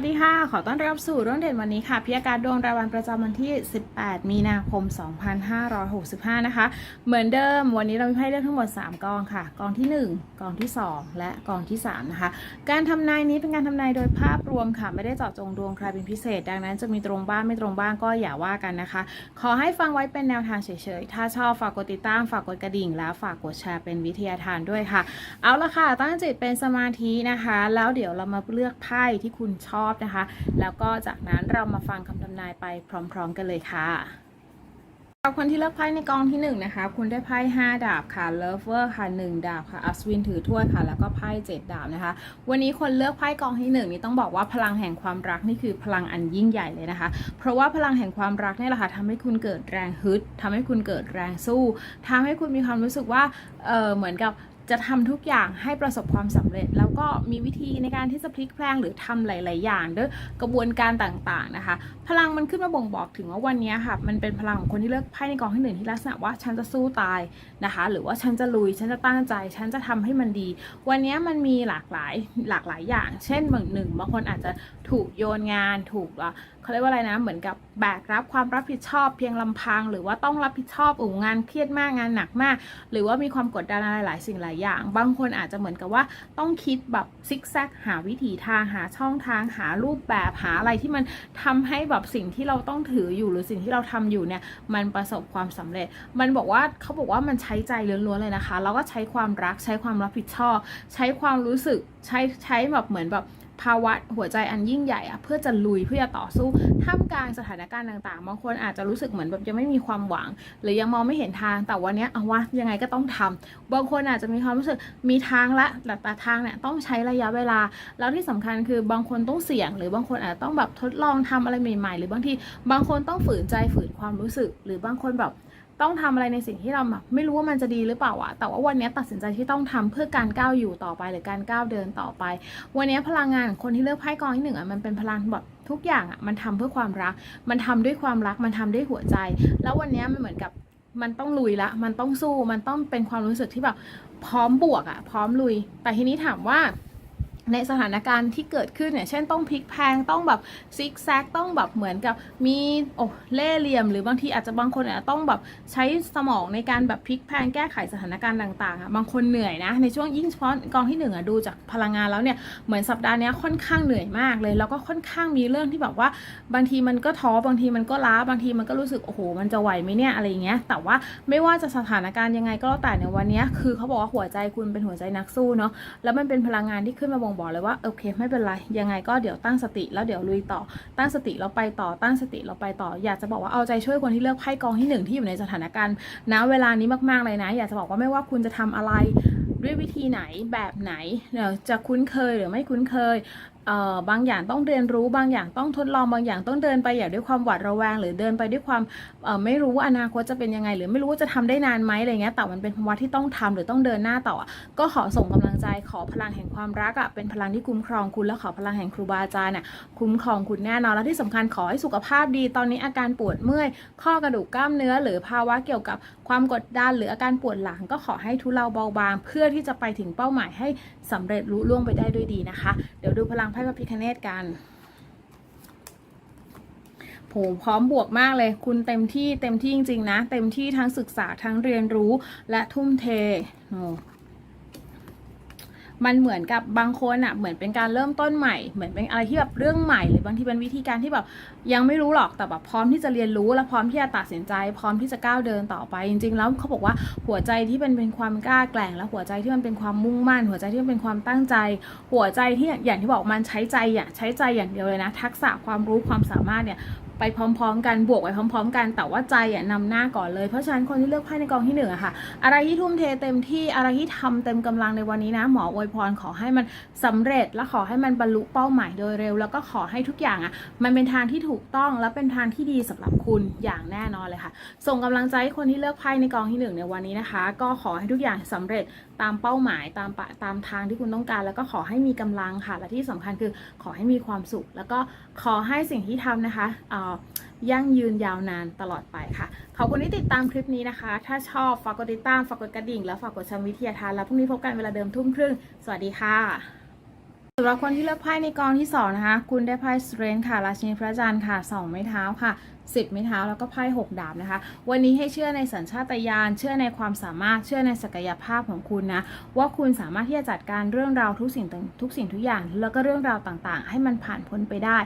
วัสดีค่ะ ขอต้อนรับสู่เรื่องเด่นวันนี้ค่ะพิยาการดวงรายวันประจำวันที่ 18 มีนาคม 2565 นะคะ เหมือนเดิม วันนี้เรามีไพ่เลือกทั้งหมด 3 กองค่ะ กองที่ 1 กองที่ 2 และกองที่ 3 นะคะ การทำนายนี้เป็นการทำนายโดยภาพรวมค่ะ ไม่ได้เจาะจงดวงใครเป็นพิเศษ ดังนั้นจะมีตรงบ้างไม่ตรงบ้างก็อย่าว่ากันนะคะ ขอให้ฟังไว้เป็นแนวทางเฉยๆ ถ้าชอบฝากกดติดตาม ฝากกดกระดิ่ง แล้วฝากกดแชร์เป็นวิทยาทานด้วยค่ะ เอาละค่ะ ตั้งจิตเป็นสมาธินะคะ แล้วเดี๋ยวเรามาเลือกไพ่ที่คุณชอบนะคะ แล้วก็จากนั้นเรามาฟังคำทำนายไปพร้อม ๆ กันเลยค่ะสำหรับคนที่เลือกไพ่ในกองที่หนึ่งนะคะ คุณได้ไพ่5 ดาบค่ะ Lover ค่ะ 1 ดาบค่ะ อัศวินถือถ้วยค่ะ แล้วก็ไพ่7ดาบนะคะ วันนี้คนเลือกไพ่กองที่หนึ่งนี่ต้องบอกว่าพลังแห่งความรักนี่คือพลังอันยิ่งใหญ่เลยนะคะ เพราะว่าพลังแห่งความรักนี่แหละค่ะทำให้คุณเกิดแรงฮึดทำให้คุณเกิดแรงสู้ทำให้คุณมีความรู้สึกว่าเออเหมือนกับ จะทำทุกอย่างให้ประสบความสำเร็จ แล้วก็มีวิธีในการที่จะพลิกแพลงหรือทำหลาย ๆ อย่างด้วยกระบวนการต่าง ๆ นะคะ พลังมันขึ้นมาบ่งบอกถึงว่าวันนี้ค่ะ มันเป็นพลังของคนที่เลือกไพ่ในกองที่หนึ่งที่ลักษณะว่าฉันจะสู้ตายนะคะ หรือว่าฉันจะลุย ฉันจะตั้งใจ ฉันจะทำให้มันดี วันนี้มันมีหลากหลายหลากหลายอย่าง เช่นบางหนึ่งบางคนอาจจะถูกโยนงานถูกเขาเรียกว่าอะไรนะ เหมือนกับแบกรับความรับผิดชอบเพียงลำพัง หรือว่าต้องรับผิดชอบอูงานเครียดมากงานหนักมาก หรือว่ามีความกดดันอะไรหลายสิ่งหลายอย่าง บางคนอาจจะเหมือนกับว่าต้องคิดแบบซิกแซกหาวิถีทางหาช่องทางหารูปแบบหาอะไรที่มันทำให้แบบสิ่งที่เราต้องถืออยู่หรือสิ่งที่เราทำอยู่เนี่ยมันประสบความสำเร็จ มันบอกว่าเขาบอกว่ามันใช้ใจล้วนๆเลยนะคะ แล้วก็ใช้ความรักใช้ความรับผิดชอบ ใช้ความรู้สึกใช้ใช้แบบเหมือนแบบ ภาวะหัวใจอันยิ่งใหญ่อะเพื่อจะลุยเพื่อจะต่อสู้ท่ามกลางสถานการณ์ต่างๆบางคนอาจจะรู้สึกเหมือนแบบยังไม่มีความหวัง หรือยังมองไม่เห็นทางแต่วันนี้เอาวะยังไงก็ต้องทำบางคนอาจจะมีความรู้สึกมีทางละแต่ทางเนี่ยต้องใช้ระยะเวลา แล้วที่สำคัญคือบางคนต้องเสี่ยง หรือบางคนอาจจะต้องแบบทดลองทำอะไรใหม่ ๆ หรือบางทีบางคนต้องฝืนใจฝืนความรู้สึก หรือบางคนแบบ ต้องทำอะไรในสิ่งที่เราแบบไม่รู้ว่ามันจะดีหรือเปล่าอะแต่ว่าวันนี้ตัดสินใจที่ต้องทำเพื่อการก้าวอยู่ต่อไปหรือการก้าวเดินต่อไป วันนี้พลังงานของคนที่เลือกไพ่กองที่หนึ่งอะมันเป็นพลังแบบทุกอย่างอะมันทำเพื่อความรัก มันทำด้วยความรัก มันทำด้วยหัวใจ แล้ววันนี้มันเหมือนกับมันต้องลุยละ มันต้องสู้ มันต้องเป็นความรู้สึกที่แบบพร้อมบวกอะพร้อมลุย แต่ทีนี้ถามว่า ในสถานการณ์ที่เกิดขึ้นเนี่ยเช่นต้องพลิกแพงต้องแบบซิกแซกต้องแบบเหมือนกับมีโอ้เล่เหลี่ยม หรือบางทีอาจจะบางคนอาจจะต้องแบบใช้สมองในการแบบพลิกแพงแก้ไขสถานการณ์ต่างๆอะบางคนเหนื่อยนะในช่วงยิ่งเฉพาะกองที่หนึ่งอะดูจากพลังงานแล้วเนี่ยเหมือนสัปดาห์นี้ค่อนข้างเหนื่อยมากเลย แล้วก็ค่อนข้างมีเรื่องที่แบบว่า บางทีมันก็ท้อบางทีมันก็ล้าบางทีมันก็รู้สึกโอ้โหมันจะไหวไหมเนี่ยอะไรอย่างเงี้ยแต่ว่าไม่ว่าจะสถานการณ์ยังไงก็แล้วแต่ในวันนี้คือเขาบอกว่าหัวใจคุณเป็นหัวใจนักสู้เนาะแล้วมันเป็นพลังงานที่ขึ้นมาบ่งบอกเลยว่าโอเค ไม่เป็นไร ยังไงก็เดี๋ยวตั้งสติแล้วเดี๋ยวลุยต่อ ตั้งสติเราไปต่อตั้งสติเราไปต่อ อยากจะบอกว่าเอาใจช่วยคนที่เลือกไพ่กองที่หนึ่งที่อยู่ในสถานการณ์ณเวลานี้มากๆเลยนะ อยากจะบอกว่าไม่ว่าคุณจะทำอะไรด้วยวิธีไหนแบบไหนเดี๋ยวจะคุ้นเคยหรือไม่คุ้นเคย บางอย่างต้องเรียนรู้บางอย่างต้องทดลองบางอย่างต้องเดินไปอย่างด้วยความหวาดระแวง หรือเดินไปด้วยความไม่รู้ว่าอนาคตจะเป็นยังไง หรือไม่รู้ว่าจะทำได้นานไหมอะไรเงี้ยแต่มันเป็นภาวะที่ต้องทำหรือต้องเดินหน้าต่อ ก็ขอส่งกำลังใจขอพลังแห่งความรักอะเป็นพลังที่คุ้มครองคุณแล้วขอพลังแห่งครูบาอาจารย์น่ะคุ้มครองคุณแน่นอนและที่สำคัญขอให้สุขภาพดี ตอนนี้อาการปวดเมื่อย ข้อกระดูกกล้ามเนื้อ หรือภาวะเกี่ยวกับความกดดันหรืออาการปวดหลัง ก็ขอให้ทุเลาเบาบาง เพื่อที่จะไปถึงเป้าหมายให้สำเร็จลุล่วงไปได้ด้วยดีนะคะ เดี๋ยวดูพลังพ่พระพิคเนตกันโหพร้อมบวกมากเลย คุณเต็มที่เต็มที่จริงๆนะ เต็มที่ทั้งศึกษาทั้งเรียนรู้และทุ่มเทโอ้ มันเหมือนกับบางคนอะ่ะเหมือนเป็นการเริ่มต้นใหม่ เหมือนเป็นอะไรที่แบบเรื่องใหม่ หรือบางทีเป็นวิธีการที่แบบยังไม่รู้หรอกแต่แบบพร้อมที่จะเรียนรู้และพร้อมที่จะตัดสินใจ พร้อมที่จะก้าวเดินต่อไป จริง ๆ แล้วเขาบอกว่าหัวใจที่เป็นเป็นความกล้าแกร่งและหัวใจที่มันเป็นความมุ่งมั่น หัวใจที่มันเป็นความตั้งใจ หัวใจที่อย่างที่บอกมันใช้ใจอย่างใช้ใจอย่างเดียวเลยนะ ทักษะความรู้ความสามารถเนี่ย ไปพร้อมๆ กันบวกไปพร้อม ๆ กัน แต่ว่าใจอะนำหน้าก่อนเลย เพราะฉะนั้นคนที่เลือกไพ่ในกองที่หนึ่งอะค่ะ อะไรที่ทุ่มเทเต็มที่อะไรที่ทำเต็มกำลังในวันนี้นะ หมออวยพรขอให้มันสำเร็จและขอให้มันบรรลุเป้าหมายโดยเร็ว แล้วก็ขอให้ทุกอย่างอะมันเป็นทางที่ถูกต้องและเป็นทางที่ดีสำหรับคุณอย่างแน่นอนเลยค่ะ ส่งกำลังใจให้คนที่เลือกไพ่ในกองที่หนึ่งในวันนี้นะคะ ก็ขอให้ทุกอย่างสำเร็จ ตามเป้าหมายตามปะตามทางที่คุณต้องการ แล้วก็ขอให้มีกำลังค่ะ และที่สำคัญคือขอให้มีความสุข แล้วก็ขอให้สิ่งที่ทำนะคะออยั่งยืนยาวนานตลอดไปค่ะ ขอบคุณที่ติดตามคลิปนี้นะคะ ถ้าชอบฝากกดติดตามฝากกดกระดิ่ง แล้วฝากกดชมวิทยาทานแล้วพรุ่งนี้พบกันเวลาเดิมทุ่มครึ่ง สวัสดีค่ะสำหรับคนที่เลือกไพ่ในกองที่สองนะคะ คุณได้ไพ่สเตรนค่ะ ราชินีพระจันทร์ค่ะสองไม้เท้าค่ะ สิบไม้เท้าแล้วก็ไพ่หกดาบนะคะ วันนี้ให้เชื่อในสัญชาตญาณเชื่อในความสามารถเชื่อในศักยภาพของคุณนะว่าคุณสามารถที่จะจัดการเรื่องราวทุกสิ่งต่างทุกสิ่งทุกอย่าง แล้วก็เรื่องราวต่างๆ ให้มันผ่านพ้นไปได้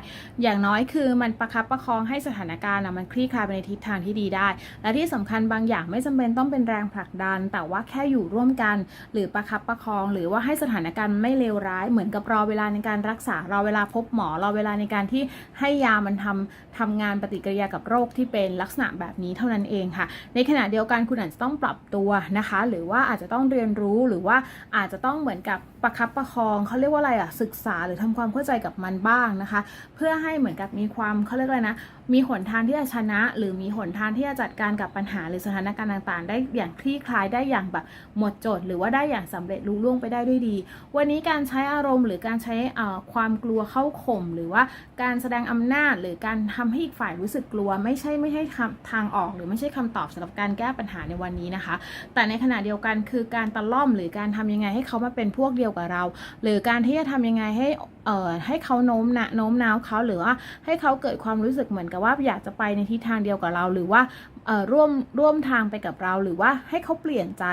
อย่างน้อยคือมันประคับประคองให้สถานการณ์นะมันคลี่คลายไปในทิศทางที่ดีได้ และที่สำคัญบางอย่างไม่จำเป็นต้องเป็นแรงผลักดัน แต่ว่าแค่อยู่ร่วมกัน หรือประคับประคอง หรือว่าให้สถานการณ์ไม่เลวร้ายเหมือนกับรอเวลาในการรักษารอเวลาพบหมอรอเวลาในการที่ให้ยามันทำทำงานปฏิกิริยากับโรคที่เป็นลักษณะแบบนี้เท่านั้นเองค่ะ ในขณะเดียวกันคุณอาจจะต้องปรับตัวนะคะ หรือว่าอาจจะต้องเรียนรู้หรือว่าอาจจะต้องเหมือนกับ ประคับประคองเขาเรียกว่าอะไรอะศึกษาหรือทำความเข้าใจกับมันบ้างนะคะ เพื่อให้เหมือนกับมีความเขาเรียกอะไรนะ มีหนทางที่จะชนะ หรือมีหนทางที่จะจัดการกับปัญหาหรือสถานการณ์ต่างๆ ได้อย่างคลี่คลายได้อย่างแบบหมดจด หรือว่าได้อย่างสำเร็จลุล่วงไปได้ด้วยดี วันนี้การใช้อารมณ์ หรือการใช้อ่อความกลัวเข้าข่มหรือว่าการแสดงอำนาจ หรือการทำให้อีกฝ่ายรู้สึกกลัว ไม่ใช่ไม่ใช่ทางออก หรือไม่ใช่คำตอบสำหรับการแก้ปัญหาในวันนี้นะคะ แต่ในขณะเดียวกันคือการตะล่อมหรือการทำยังไงให้เขามาเป็นพวกเดียวกับเรา หรือการที่จะทำยังไงให้เอ่อให้เขาโน้มนะโน้มน้าวเขาหรือว่าให้เขาเกิดความรู้สึกเหมือนกับว่าอยากจะไปในทิศทางเดียวกับเรา หรือว่าเอ่อร่วมร่วมทางไปกับเราหรือว่าให้เขาเปลี่ยนใจ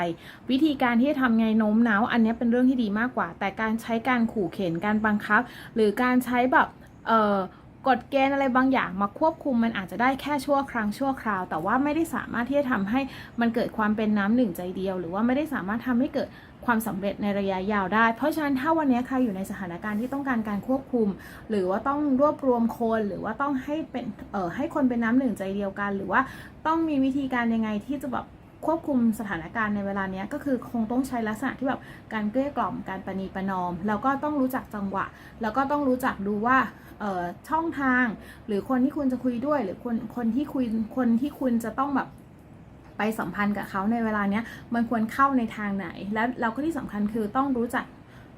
วิธีการที่จะทำไงโน้มน้าวอันนี้เป็นเรื่องที่ดีมากกว่า แต่การใช้การขู่เข็นการบังคับ หรือการใช้แบบเอ่อกฎเกณฑ์อะไรบางอย่างมาควบคุมมันอาจจะได้แค่ชั่วครั้งชั่วคราว แต่ว่าไม่ได้สามารถที่จะทำให้มันเกิดความเป็นน้ำหนึ่งใจเดียว หรือว่าไม่ได้สามารถทำให้เกิด ความสำเร็จในระยะยาวได้ เพราะฉะนั้นถ้าวันนี้ใครอยู่ในสถานการณ์ที่ต้องการการควบคุม หรือว่าต้องรวบรวมคน หรือว่าต้องให้เป็นเอ่อให้คนเป็นน้ำหนึ่งใจเดียวกัน หรือว่าต้องมีวิธีการยังไงที่จะแบบควบคุมสถานการณ์ในเวลาเนี้ยก็คือคงต้องใช้ลักษณะที่แบบการเกลี้ยกล่อมการประนีประนอม แล้วก็ต้องรู้จักจังหวะ แล้วก็ต้องรู้จักดูว่าเออช่องทาง หรือคนที่คุณจะคุยด้วย หรือคนคนที่คุยคนที่คุณจะต้องแบบ ไปสัมพันธ์กับเขาในเวลาเนี้ยมันควรเข้าในทางไหน และเราก็ที่สำคัญคือต้องรู้จัก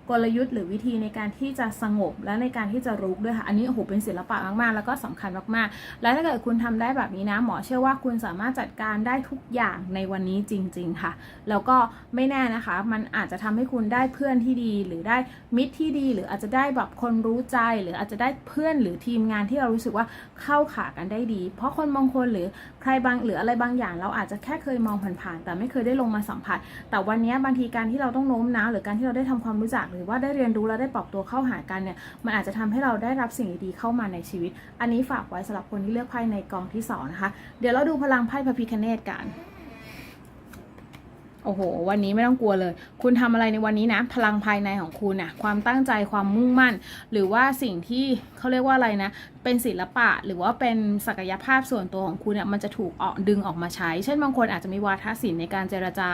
กลยุทธ์หรือวิธีในการที่จะสงบและในการที่จะรุกด้วยค่ะ อันนี้โอ้โหเป็นศิลปะมากๆ แล้วก็สำคัญมากๆ และถ้าเกิดคุณทำได้แบบนี้นะ หมอเชื่อว่าคุณสามารถจัดการได้ทุกอย่างในวันนี้จริง ๆ ค่ะ แล้วก็ไม่แน่นะคะ มันอาจจะทำให้คุณได้เพื่อนที่ดี หรือได้มิตรที่ดี หรืออาจจะได้แบบคนรู้ใจ หรืออาจจะได้เพื่อนหรือทีมงานที่เรารู้สึกว่าเข้าขากันได้ดี เพราะคนบางคนหรือใครบางหรืออะไรบางอย่าง เราอาจจะแค่เคยมองผ่านๆแต่ไม่เคยได้ลงมาสัมผัส แต่วันนี้บางทีการที่เราต้องโน้มน้าวหรือการที่เราได้ทำความรู้จัก หรือว่าได้เรียนรู้และได้ปรับตัวเข้าหากันเนี่ยมันอาจจะทำให้เราได้รับสิ่งดีๆเข้ามาในชีวิต อันนี้ฝากไว้สำหรับคนที่เลือกไพ่ในกองที่สองนะคะเดี๋ยวเราดูพลังไพ่พระพิคเนตกัน โอ้โห วันนี้ไม่ต้องกลัวเลย คุณทำอะไรในวันนี้นะ พลังภายในของคุณนะความตั้งใจ ความมุ่งมั่น หรือว่าสิ่งที่เขาเรียกว่าอะไรนะ เป็นศิลปะ หรือว่าเป็นศักยภาพส่วนตัวของคุณเนี่ย มันจะถูกออกดึงออกมาใช้ เช่นบางคนอาจจะมีวาทศิลป์ในการเจรจา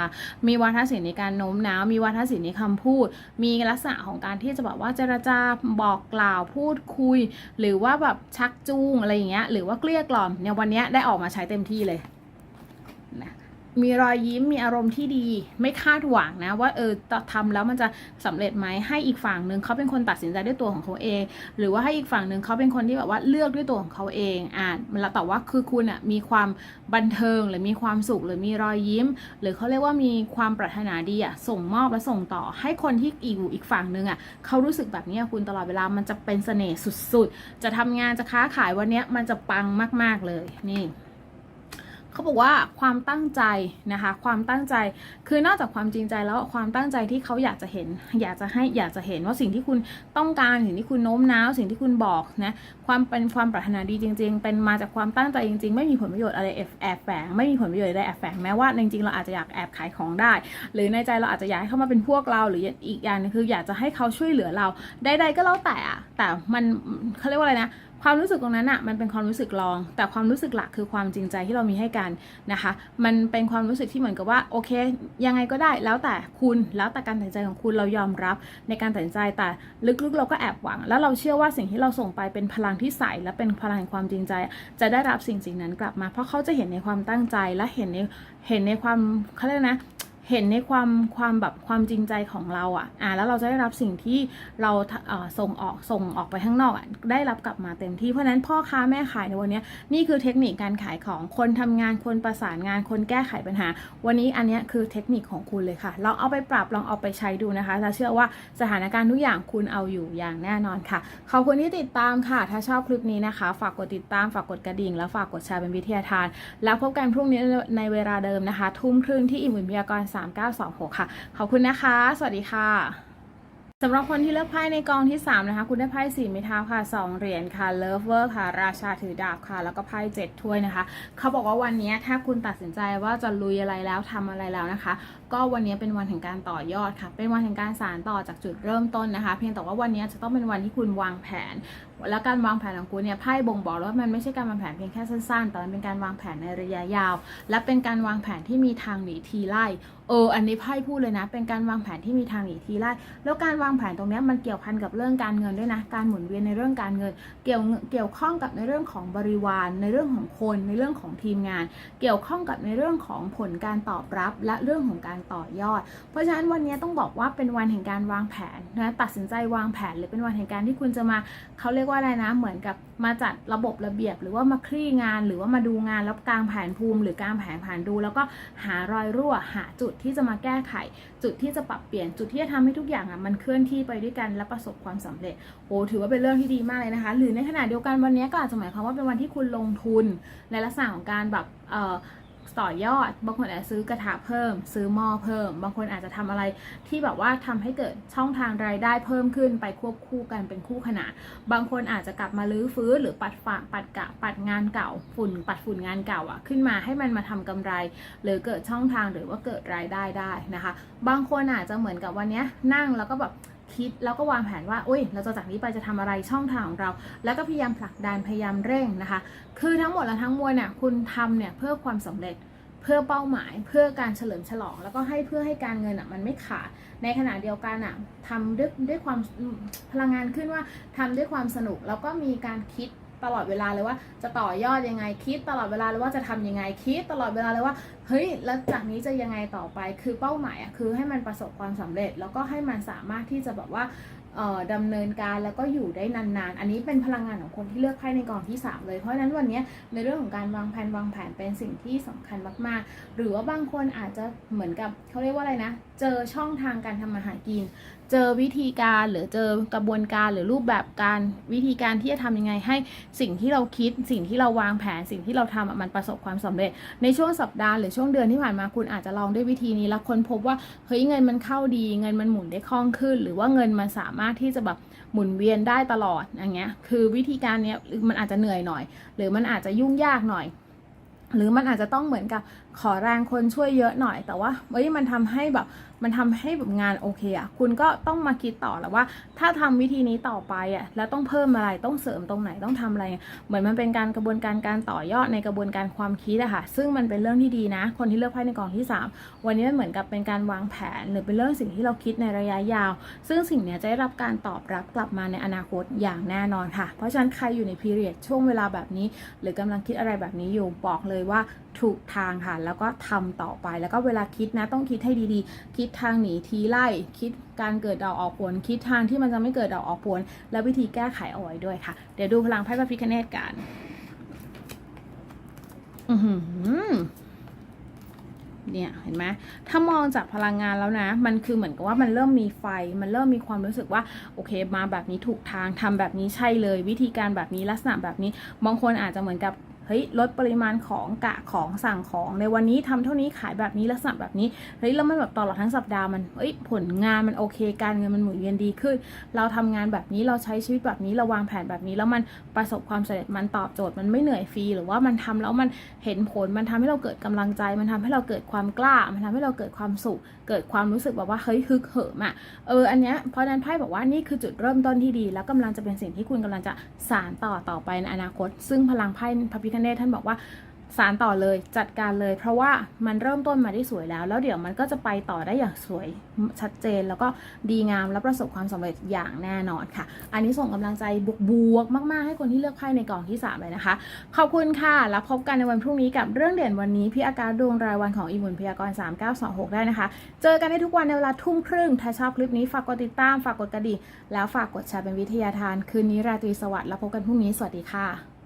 มีวาทศิลป์ในการโน้มน้าว มีวาทศิลป์ในคำพูด มีลักษณะของการที่จะแบบว่าเจรจา บอกกล่าว พูดคุย หรือว่าแบบชักจูงอะไรอย่างเงี้ย หรือว่าเกลี้ยกล่อม เนี่ยวันนี้ได้ออกมาใช้เต็มที่เลยนะ มีรอยยิ้มมีอารมณ์ที่ดี ไม่คาดหวังนะ ว่าเออทำแล้วมันจะสำเร็จไหมให้อีกฝั่งหนึ่งเขาเป็นคนตัดสินใจด้วยตัวของเขาเอง หรือว่าให้อีกฝั่งหนึ่งเขาเป็นคนที่แบบว่าเลือกด้วยตัวของเขาเองอ่าแล้วแต่ว่าคือคุณอะมีความบันเทิงหรือมีความสุขหรือมีรอยยิ้ม หรือเขาเรียกว่ามีความปรารถนาดีอะส่งมอบและส่งต่อ ให้คนที่อีกอยู่อีกฝั่งหนึ่งอะเขารู้สึกแบบนี้คุณตลอดเวลามันจะเป็นเสน่ห์สุดๆ จะทำงานจะค้าขายวันเนี้ยมันจะปังมาก ๆเลยนี่ เขาบอกว่าความตั้งใจนะคะ ความตั้งใจคือนอกจากความจริงใจแล้วความตั้งใจที่เขาอยากจะเห็น อยากจะให้อยากจะเห็นว่าสิ่งที่คุณต้องการสิ่งที่คุณโน้มน้าว สิ่งที่คุณบอกนะความเป็นความปรารถนาดีจริง ๆ เป็นมาจากความตั้งใจจริง ๆ ไม่มีผลประโยชน์อะไรแอบแฝงไม่มีผลประโยชน์อะไรแอบแฝงแม้ว่าจริงๆเราอาจจะอยากแอบขายของได้ หรือในใจเราอาจจะอยากให้เขามาเป็นพวกเราหรืออีกอย่างนึงคือ อยากจะให้เขาช่วยเหลือเราใดๆก็แล้วแต่แต่มันเขาเรียกว่าอะไรนะ ความรู้สึกตรงนั้นอะมันเป็นความรู้สึกรอง แต่ความรู้สึกหลักคือความจริงใจที่เรามีให้กันนะคะ มันเป็นความรู้สึกที่เหมือนกับว่าโอเค ยังไงก็ได้แล้วแต่คุณแล้วแต่การตัดสินใจของคุณเรายอมรับในการตัดสินใจแต่ลึกๆเราก็แอบหวัง แล้วเราเชื่อว่าสิ่งที่เราส่งไปเป็นพลังที่ใสและเป็นพลังแห่งความจริงใจ จะได้รับสิ่งสิ่งนั้นกลับมา เพราะเขาจะเห็นในความตั้งใจและเห็นในเห็นในความเขาเรียกนะ เห็นในความความแบบความจริงใจของเราอะ่ะอ่าแล้วเราจะได้รับสิ่งที่เราส่งออกส่งออกไปข้างนอกอะได้รับกลับมาเต็มที่เพราะฉะนั้นพ่อค้าแม่ขายในวันนี้นี่คือเทคนิคการขายของคนทำงานคนประสานงานคนแก้ไขปัญหา วันนี้อันนี้คือเทคนิคของคุณเลยค่ะลองเอาไปปรับลองเอาไปใช้ดูนะคะจะเชื่อว่าสถานการณ์ทุกอย่างคุณเอาอยู่อย่างแน่นอนค่ะขอบคุณที่ติดตามค่ะ ถ้าชอบคลิปนี้นะคะ ฝากกดติดตามฝากกดกระดิ่ง แล้วฝากกดแชร์เป็นวิทยาทาน แล้วพบกันพรุ่งนี้ในเวลาเดิมนะคะ ทุ่มครึ่งที่อิมบุญพยากร3926 ค่ะ ขอบคุณนะคะ สวัสดีค่ะสำหรับคนที่เลือกไพ่ในกองที่ 3 นะคะ คุณได้ไพ่สี่ไม้เท้าค่ะ 2 เหรียญค่ะเลิฟเวอร์ค่ะ ราชาถือดาบค่ะ แล้วก็ไพ่เจ็ดถ้วยนะคะ เขาบอกว่าวันนี้ถ้าคุณตัดสินใจว่าจะลุยอะไรแล้วทำอะไรแล้วนะคะก็วันนี้เป็นวันแห่งการต่อยอดค่ะ เป็นวันแห่งการสานต่อจากจุดเริ่มต้นนะคะ เพียงแต่ว่าวันนี้จะต้องเป็นวันที่คุณวางแผน แล้วการวางแผนของคุณเนี่ยไพ่บ่งบอกว่ามันไม่ใช่การวางแผนเพียงแค่สั้นๆ แต่มันเป็นการวางแผนในระยะยาว และเป็นการวางแผนที่มีทางหนีทีไล่เอออันนี้ไพ่พูดเลยนะ เป็นการวางแผนที่มีทางหนีทีไล่แล้วการวางแผนตรงนี้มันเกี่ยวพันกับเรื่องการเงินด้วยนะการหมุนเวียนในเรื่องการเงิน เกี่ยวเกี่ยวข้องกับในเรื่องของบริวาร ในเรื่องของคน ในเรื่องของทีมงาน เกี่ยวข้องกับในเรื่องของผลการตอบรับ และเรื่องของการต่อยอด เพราะฉะนั้นวันนี้ต้องบอกว่าเป็นวันแห่งการวางแผนนะตัดสินใจวางแผนหรือเป็นวันแห่งการที่คุณจะมาเขาเรียกว่าอะไรนะ เหมือนกับมาจัดระบบระเบียบ หรือว่ามาคลี่งาน หรือว่ามาดูงานแล้วกางแผนภูมิ หรือกางแผนผ่านดู แล้วก็หารอยรั่ว หาจุดที่จะมาแก้ไข จุดที่จะปรับเปลี่ยนจุดที่จะทำให้ทุกอย่างอะมันเคลื่อนที่ไปด้วยกันและประสบความสำเร็จโอ้ถือว่าเป็นเรื่องที่ดีมากเลยนะคะ หรือในขณะเดียวกันวันนี้ก็อาจจะหมายความว่าเป็นวันที่คุณลงทุนในลักษณะของการแบบเอ่อ ต่อยอด บางคนอาจจะซื้อกระทะเพิ่ม ซื้อหม้อเพิ่ม บางคนอาจจะทำอะไรที่แบบว่าทำให้เกิดช่องทางรายได้เพิ่มขึ้นไปควบคู่กันเป็นคู่ขนานบางคนอาจจะกลับมาลื้อฟื้นหรือปัดฝาปัดกะปัดงานเก่า ฝุ่น ปัดฝุ่นงานเก่าอะขึ้นมาให้มันมาทำกำไร หรือเกิดช่องทางหรือว่าเกิดรายได้ได้นะคะ บางคนอาจจะเหมือนกับวันนี้นั่งแล้วก็แบบ คิดแล้วก็วางแผนว่าอุ้ยเราจะจากนี้ไปจะทำอะไรช่องทางของเรา แล้วก็พยายามผลักดันพยายามเร่งนะคะ คือทั้งหมดและทั้งมวลเนี่ยคุณทำเนี่ยเพื่อความสำเร็จเพื่อเป้าหมายเพื่อการเฉลิมฉลอง แล้วก็ให้เพื่อให้การเงินอะมันไม่ขาดในขณะเดียวกันอะทำด้วยด้วยความอืมพลังงานขึ้นว่าทำด้วยความสนุกแล้วก็มีการคิด ตลอดเวลาเลยว่า จะต่อยอดยังไงคิด ตลอดเวลาเลยว่าจะทำยังไงคิด ตลอดเวลาเลยว่าเฮ้ยแล้วจากนี้จะยังไงต่อไปคือเป้าหมายอะคือให้มันประสบความสำเร็จ แล้วก็ให้มันสามารถที่จะแบบว่าดำเนินการแล้วก็อยู่ได้นานๆ อันนี้เป็นพลังงานของคนที่เลือกไพ่ในกองที่ 3 เลย เพราะฉะนั้นวันนี้ในเรื่องของการวางแผนวางแผนเป็นสิ่งที่สำคัญมากๆ หรือว่าบางคนอาจจะเหมือนกับเขาเรียกว่าอะไรนะ เจอช่องทางการทำมาหากิน เจอวิธีการหรือเจอกระบวนการหรือรูปแบบการวิธีการที่จะทำยังไงให้สิ่งที่เราคิด สิ่งที่เราวางแผนสิ่งที่เราทำมันประสบความสำเร็จ ในช่วงสัปดาห์หรือช่วงเดือนที่ผ่านมาคุณอาจจะลองด้วยวิธีนี้แล้วค้นพบว่าเฮ้ยเงินมันเข้าดี เงินมันหมุนได้คล่องขึ้น หรือว่าเงินมันสามารถที่จะแบบหมุนเวียนได้ตลอดอย่างเงี้ยคือวิธีการเนี้ยมันอาจจะเหนื่อยหน่อย หรือมันอาจจะยุ่งยากหน่อยหรือมันอาจจะต้องเหมือนกับ ขอแรงคนช่วยเยอะหน่อยแต่ว่าเฮ้ยมันทำให้แบบมันทำให้แบบงานโอเคอะคุณก็ต้องมาคิดต่อแล้วว่า ถ้าทำวิธีนี้ต่อไปอะแล้วต้องเพิ่มอะไรต้องเสริมตรงไหนต้องทำอะไร เหมือนมันเป็นการกระบวนการการต่อยอดในกระบวนการความคิดอะค่ะ ซึ่งมันเป็นเรื่องที่ดีนะ คนที่เลือกไพ่ในกองที่ 3 วันนี้มันเหมือนกับเป็นการวางแผนหรือเป็นเรื่องสิ่งที่เราคิดในระยะยาว ซึ่งสิ่งนี้จะได้รับการตอบรับกลับมาในอนาคตอย่างแน่นอนค่ะ เพราะฉะนั้นใครอยู่ในพีเรียดช่วงเวลาแบบนี้ หรือกำลังคิดอะไรแบบนี้อยู่บอกเลยว่า ถูกทางค่ะ แล้วก็ทำต่อไปแล้วก็เวลาคิดนะต้องคิดให้ดีๆ คิดทางหนีทีไล่คิดการเกิดดอกออกผล คิดทางที่มันจะไม่เกิดดอกออกผล และวิธีแก้ไขเอาไว้ด้วยค่ะ เดี๋ยวดูพลังไพ่พระพิคเนตกันอือหือเนี่ยเห็นไหมถ้ามองจากพลังงานแล้วนะ มันคือเหมือนกับว่ามันเริ่มมีไฟ มันเริ่มมีความรู้สึกว่าโอเคมาแบบนี้ถูกทางทำแบบนี้ใช่เลย วิธีการแบบนี้ลักษณะแบบนี้บางคนอาจจะเหมือนกับ เฮ้ยลดปริมาณของกะของสั่งของในวันนี้ทำเท่านี้ขายแบบนี้ลักษณะแบบนี้เฮ้ยแล้วมันแบบตลอดทั้งสัปดาห์มันเฮ้ยผลงานมันโอเคการเงินมันหมุนเวียนดีขึ้น เราทำงานแบบนี้เราใช้ชีวิตแบบนี้เราวางแผนแบบนี้ แล้วมันประสบความสำเร็จมันตอบโจทย์มันไม่เหนื่อยฟรีหรือว่ามันทำแล้วมันเห็นผลมันทำให้เราเกิดกำลังใจ มันทำให้เราเกิดความกล้า มันทำให้เราเกิดความสุข เกิดความรู้สึกแบบว่าเฮ้ยฮึกเหิมอะเอออันเนี้ยเพราะนั้นไพ่บอกว่านี่คือจุดเริ่มต้นที่ดี แล้วกำลังจะเป็นสิ่งที่คุณกำลังจะสานต่อต่อไปในอนาคต ซึ่งพลังไพ่พระพิฆเนศท่านบอกว่าสารต่อเลยจัดการเลย เพราะว่ามันเริ่มต้นมาได้สวยแล้ว แล้วเดี๋ยวมันก็จะไปต่อได้อย่างสวยชัดเจน แล้วก็ดีงามและประสบความสำเร็จอย่างแน่นอนค่ะ อันนี้ส่งกำลังใจบวกๆมาก ๆ ให้คนที่เลือกไพ่ในกล่องที่ 3 เลยนะคะ ขอบคุณค่ะ แล้วพบกันในวันพรุ่งนี้กับเรื่องเด่นวันนี้พี่อาการดวงรายวันของอีมุนพยากรณ์3926 ได้นะคะ เจอกันได้ทุกวันในเวลาทุ่มครึ่งถ้าชอบคลิปนี้ฝากกดติดตามฝากกดกระดิ่งแล้วฝากกดแชร์เป็นวิทยาทาน คืนนี้ราตรีสวัสดิ์แล้วพบกันพรุ่งนี้สวัสดีค่ะ